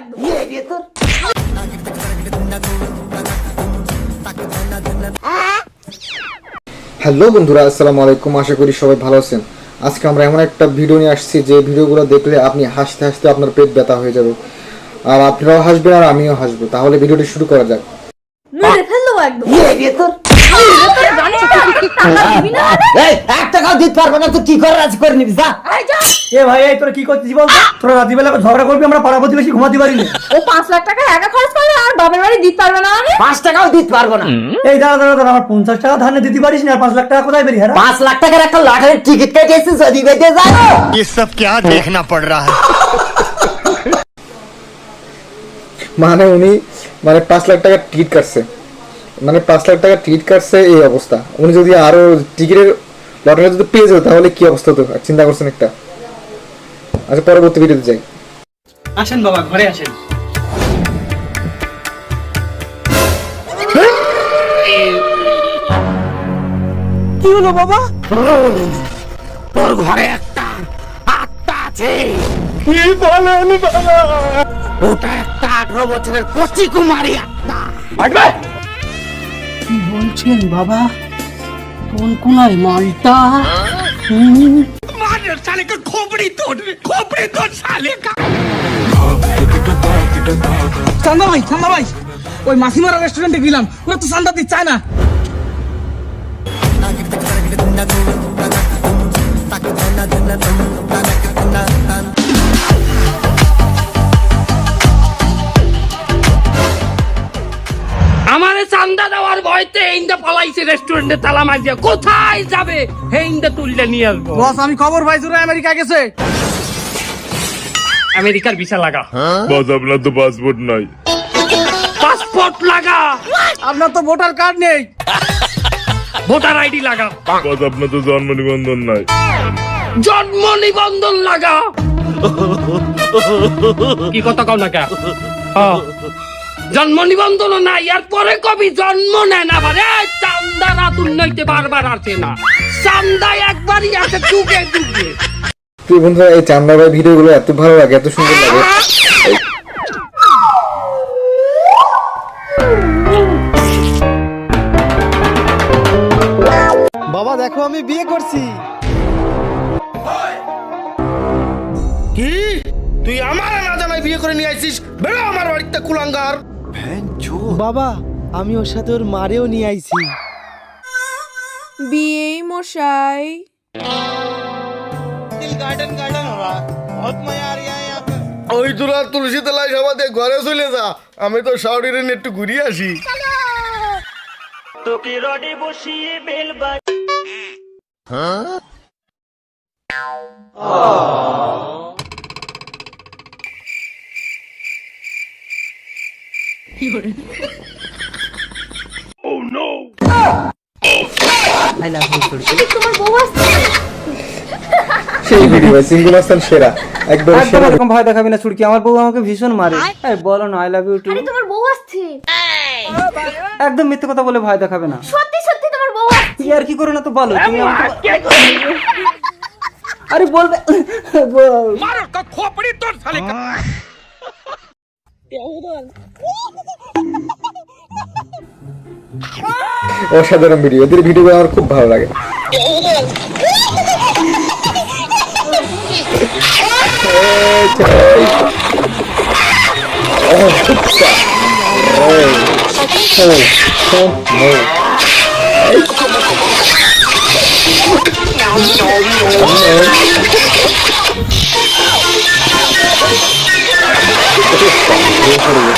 একদম হ্যালো বন্ধুরা আসসালামু আলাইকুম। আশা করি সবাই ভালো আছেন। আজকে আমরা এমন একটা ভিডিও নিয়ে আসছি যে ভিডিওগুলো দেখলে আপনি হাসতে হাসতে আপনার পেট ব্যথা হয়ে যাবে। আর আপনারাও হাসবেন আর আমিও হাসবো। তাহলে ভিডিওটি শুরু করা যাক। মেরে ফেলল একদম এই এক টাকাও দিতে পারবো না তো কি করে রাজি করে নিবি যা আয় যা এ ভাই এই তোরা কি করছিস বলতো তোরা রাত্রিবেলা ঝগড়া করবি আমরা পাড়া প্রতিবেশী ঘুমাতে পারি না ও পাঁচ লাখ টাকা একা খরচ করবে আর বাবার বাড়ি দিতে পারবে না মানে পাঁচ টাকাও দিতে পারবো না এই দাঁড়া দাঁড়া দাঁড়া আমার পঞ্চাশ টাকা ধানে দিতে পারিস না আর পাঁচ লাখ টাকা কোথায় বেরিয়ে হ্যাঁ পাঁচ লাখ টাকার একটা লটারির টিকিট কেটেছি যদি বেঁধে যায় ये सब क्या देखना पड़ रहा है মানে উনি মানে পাঁচ লাখ টাকা টিকিট কাটছে মানে পাঁচ লাখ টাকা টিকিট কাটছে এই অবস্থা। উনি যদি আরও টিকিটের লটারি যদি পেয়ে যেত তাহলে কি অবস্থা হতো চিন্তা করছেন একটা? আচ্ছা পরবর্তী ভিডিওতে যাই। আসেন বাবা ঘরে আসেন। কি হলো বাবা? তোর ঘরে একটা আত্মা আছে। কি বলেন বাবা? ওটা একটা আঠারো বছরের কচি কুমারী আত্মা। কি বলছেন বাবা? কোন কোনায় মালটা? চান্দা ভাই চান্দা ভাই ওই মাসিমারা রেস্টুরেন্টে গেলাম। ওরা তো চান্দা দিতে চায় না। আমারে ভয়তে ইন্দা পালাইছে রেস্টুরেন্টে তালা মারিয়া কোথায় যাবে? হে ইন্দা তুললে নিয়ে আসব। বস আমি খবর পাইছি ওরা আমেরিকা গেছে। আমেরিকার ভিসা লাগা। বস আপনার তো পাসপোর্ট নাই। পাসপোর্ট লাগা। আপনার তো ভোটার কার্ড নেই। ভোটার আইডি লাগা। বস আপনার তো জন্ম নিবন্ধন নাই। জন্ম নিবন্ধন লাগা। কি কথা কও না কে? হ্যাঁ। জন্ম নিবন্ধন নাই আর পরে কবি জন্ম নেন আবার এই চান্দা রাতুল নইতে বারবার আসে না। চান্দা একবারই আসে যুগে যুগে। প্রিয় বন্ধুরা এই চান্দা ভাই ভিডিওগুলো এত ভালো লাগে এত সুন্দর লাগে। বাবা দেখো আমি বিয়ে করছি। বিয়ে করে নিয়ে আইছিস? বেরো আমার বাড়িতে কুলাঙ্গার। বাবা আমি ওর সাথে ওর মারেও নিয়ে আইছি। বিয়েই মশাই। ওই তোরা তুলসী তলায় সবাই ঘরে চলে যা। আমি তো শাওরিরে নিয়ে একটু ঘুরিয়ে আসি। তোমার বউ আসছে সেই ভিডিও সিঙ্গুল হাসান সেরা। একদম একদম সেরা। এরকম ভয় দেখাবি না ছুটকি আমার বউ আমাকে ভীষণ মারে। এই বলো না আই লাভ ইউ টু আরে তোমার বউ আসছে। একদম মিথ্যে কথা বলে ভয় দেখাবে না। সত্যি সত্যি তোমার বউ আসছে। আর কি করে না তো বলো তুমি আমাকে আরে বলবে বল। অসাধারণ ভিডিও এদের ভিডিও আমার খুব ভালো লাগে। এই চাই।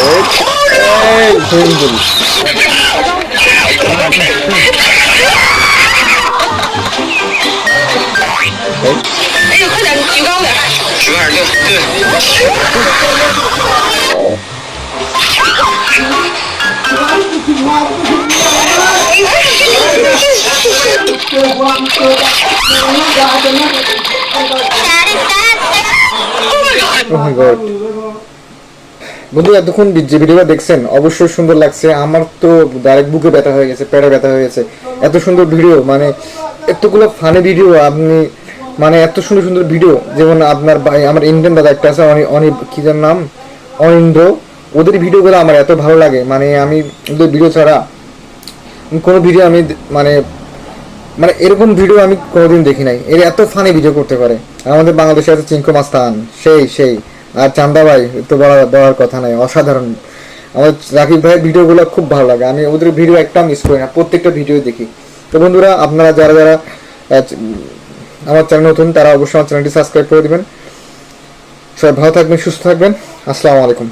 ও, কুত্তা। এই, ও, ও, নো। এই, সুন্দর। Oh my God. বন্ধু এতক্ষণ যে ভিডিওটা দেখছেন, অবশ্যই সুন্দর লাগছে। আমার তো ডাইরেক্ট বুকে ব্যথা হয়ে গেছে, পেটে ব্যথা হয়ে গেছে। এত সুন্দর ভিডিও মানে এতগুলো ফানি ভিডিও আপনি মানে এত সুন্দর সুন্দর ভিডিও যেমন আপনার ভাই আমার ইন্ডিয়ান দাদা একটা আছে অনেক অনেক কি যার নাম? অনিন্দ্র। ওদের ভিডিওগুলো আমার এত ভালো লাগে মানে আমি ওদের ভিডিও ছাড়া কোনো ভিডিও আমি মানে মানে এরকম ভিডিও আমি কোনোদিন দেখি নাই। এর এত ফানি ভিডিও করতে পারে। আমাদের বাংলাদেশে আছে চিঙ্কু মাস্তান, সেই সেই। আর চান্দা ভাই, তো বলা, বলার কথা নাই, অসাধারণ। আমার রাকিব ভাইয়ের ভিডিওগুলো খুব ভালো লাগে। আমি ওদের ভিডিও একটা মিস করি না, প্রত্যেকটা ভিডিও দেখি। তো বন্ধুরা, আপনারা যারা যারা আমার চ্যানেল নতুন, তারা অবশ্যই আমার চ্যানেলটি সাবস্ক্রাইব করে দিবেন। সবাই ভালো থাকবেন, সুস্থ থাকবেন। আসসালামু আলাইকুম।